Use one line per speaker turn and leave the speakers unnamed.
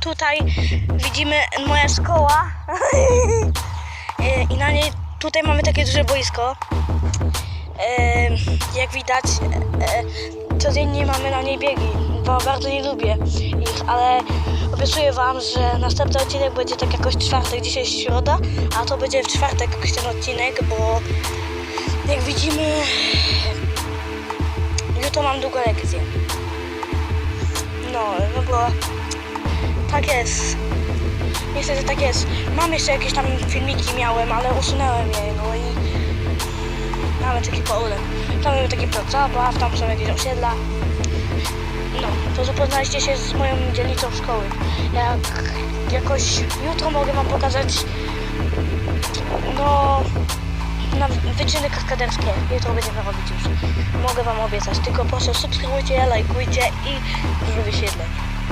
tutaj widzimy moja szkoła E, i na niej tutaj mamy takie duże boisko. E, Jak widać, e, codziennie mamy na niej biegi, bo bardzo nie lubię ich, ale obiecuję Wam, że następny odcinek będzie tak jakoś czwartek, dzisiaj środa, a to będzie w czwartek jakoś ten odcinek, bo jak widzimy, jutro mam długą lekcję. No, no bo tak jest. Niestety tak jest. Mam jeszcze jakieś tam filmiki miałem, ale usunąłem je, no i mamy taki problem. Tam mamy taki plac tam są jakieś osiedla. No, to zapoznaliście się z moją dzielnicą szkoły. Jak jakoś jutro mogę wam pokazać no na wyczyny kaskaderskie. Jutro będziemy robić już. Mogę wam obiecać. Tylko proszę subskrybujcie, lajkujcie i.